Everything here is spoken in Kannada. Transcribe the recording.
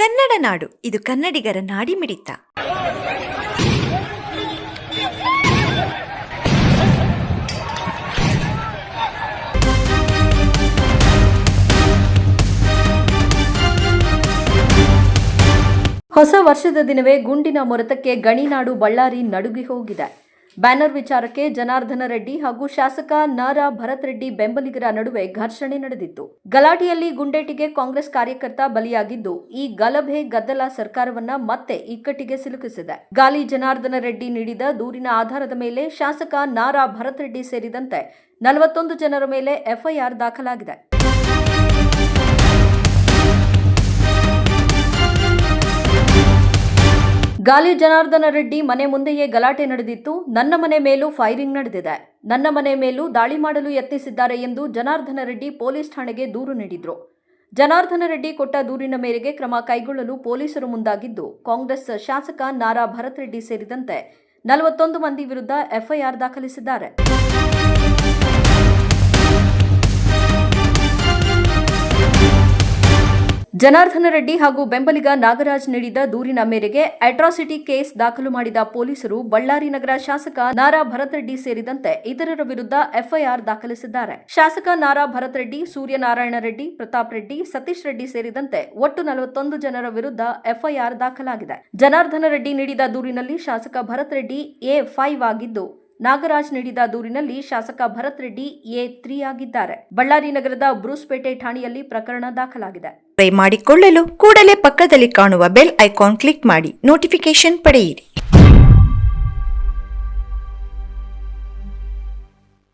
ಕನ್ನಡ ನಾಡು. ಇದು ಕನ್ನಡಿಗರ ನಾಡಿ ಮಿಡಿತ. ಹೊಸ ವರ್ಷದ ದಿನವೇ ಗುಂಡಿನ ಮೊರತಕ್ಕೆ ಗಣಿನಾಡು ಬಳ್ಳಾರಿ ನಡುಗಿ ಹೋಗಿದೆ. ಬ್ಯಾನರ್ ವಿಚಾರಕ್ಕೆ ಜನಾರ್ದನ ರೆಡ್ಡಿ ಹಾಗೂ ಶಾಸಕ ನಾರಾ ಭರತ್ ರೆಡ್ಡಿ ಬೆಂಬಲಿಗರ ನಡುವೆ ಘರ್ಷಣೆ ನಡೆದಿತ್ತು. ಗಲಾಟೆಯಲ್ಲಿ ಗುಂಡೇಟಿಗೆ ಕಾಂಗ್ರೆಸ್ ಕಾರ್ಯಕರ್ತ ಬಲಿಯಾಗಿದ್ದು, ಈ ಗಲಭೆ ಗದ್ದಲ ಸರ್ಕಾರವನ್ನ ಮತ್ತೆ ಇಕ್ಕಟ್ಟಿಗೆ ಸಿಲುಕಿಸಿದೆ. ಗಾಲಿ ಜನಾರ್ದನ ರೆಡ್ಡಿ ನೀಡಿದ ದೂರಿನ ಆಧಾರದ ಮೇಲೆ ಶಾಸಕ ನಾರಾ ಭರತ್ ರೆಡ್ಡಿ ಸೇರಿದಂತೆ ನಲವತ್ತೊಂದು ಜನರ ಮೇಲೆ ಎಫ್ಐಆರ್ ದಾಖಲಾಗಿದೆ. ಗಾಲಿ ಜನಾರ್ದನ ರೆಡ್ಡಿ ಮನೆ ಮುಂದೆಯೇ ಗಲಾಟೆ ನಡೆದಿತ್ತು. ನನ್ನ ಮನೆ ಮೇಲೂ ಫೈರಿಂಗ್ ನಡೆದಿದೆ. ನನ್ನ ಮನೆ ಮೇಲೂ ದಾಳಿ ಮಾಡಲು ಯತ್ನಿಸಿದ್ದಾರೆ ಎಂದು ಜನಾರ್ದನ ರೆಡ್ಡಿ ಪೊಲೀಸ್ ಠಾಣೆಗೆ ದೂರು ನೀಡಿದ್ರು. ಜನಾರ್ದನ ರೆಡ್ಡಿ ಕೊಟ್ಟ ದೂರಿನ ಮೇರೆಗೆ ಕ್ರಮ ಕೈಗೊಳ್ಳಲು ಪೊಲೀಸರು ಮುಂದಾಗಿದ್ದು, ಕಾಂಗ್ರೆಸ್ ಶಾಸಕ ನಾರಾ ಭರತ್ ರೆಡ್ಡಿ ಸೇರಿದಂತೆ ನಲವತ್ತೊಂದು ಮಂದಿ ವಿರುದ್ಧ ಎಫ್ಐಆರ್ ದಾಖಲಿಸಿದ್ದಾರೆ. ಜನಾರ್ದನ ರೆಡ್ಡಿ ಹಾಗೂ ಬೆಂಬಲಿಗ ನಾಗರಾಜ್ ನೀಡಿದ ದೂರಿನ ಮೇರೆಗೆ ಅಟ್ರಾಸಿಟಿ ಕೇಸ್ ದಾಖಲು ಮಾಡಿದ ಪೊಲೀಸರು ಬಳ್ಳಾರಿ ನಗರ ಶಾಸಕ ನಾರಾ ಭರತ್ ರೆಡ್ಡಿ ಸೇರಿದಂತೆ ಇತರರ ವಿರುದ್ಧ ಎಫ್ಐಆರ್ ದಾಖಲಿಸಿದ್ದಾರೆ. ಶಾಸಕ ನಾರಾ ಭರತ್ ರೆಡ್ಡಿ, ಸೂರ್ಯನಾರಾಯಣ ರೆಡ್ಡಿ, ಪ್ರತಾಪ್ ರೆಡ್ಡಿ, ಸತೀಶ್ ರೆಡ್ಡಿ ಸೇರಿದಂತೆ ಒಟ್ಟು ನಲವತ್ತೊಂದು ಜನರ ವಿರುದ್ಧ ಎಫ್ಐಆರ್ ದಾಖಲಾಗಿದೆ. ಜನಾರ್ದನ ರೆಡ್ಡಿ ನೀಡಿದ ದೂರಿನಲ್ಲಿ ಶಾಸಕ ಭರತ್ ರೆಡ್ಡಿ ಎ ಫೈವ್ ಆಗಿದ್ದು ನಾಗರಾಜ್ ನೀಡಿದ ದೂರಿನಲ್ಲಿ ಶಾಸಕ ಭರತ್ ರೆಡ್ಡಿ ಎ ತ್ರೀ ಆಗಿದ್ದಾರೆ. ಬಳ್ಳಾರಿ ನಗರದ ಬ್ರೂಸ್ಪೇಟೆ ಠಾಣೆಯಲ್ಲಿ ಪ್ರಕರಣ ದಾಖಲಾಗಿದೆ. ಮಾಡಿಕೊಳ್ಳಲು ಕೂಡಲೇ ಪಕ್ಕದಲ್ಲಿ ಕಾಣುವ ಬೆಲ್ ಐಕಾನ್ ಕ್ಲಿಕ್ ಮಾಡಿ. ನೋಟಿಫಿಕೇಶನ್ ಪಡೆಯಿರಿ.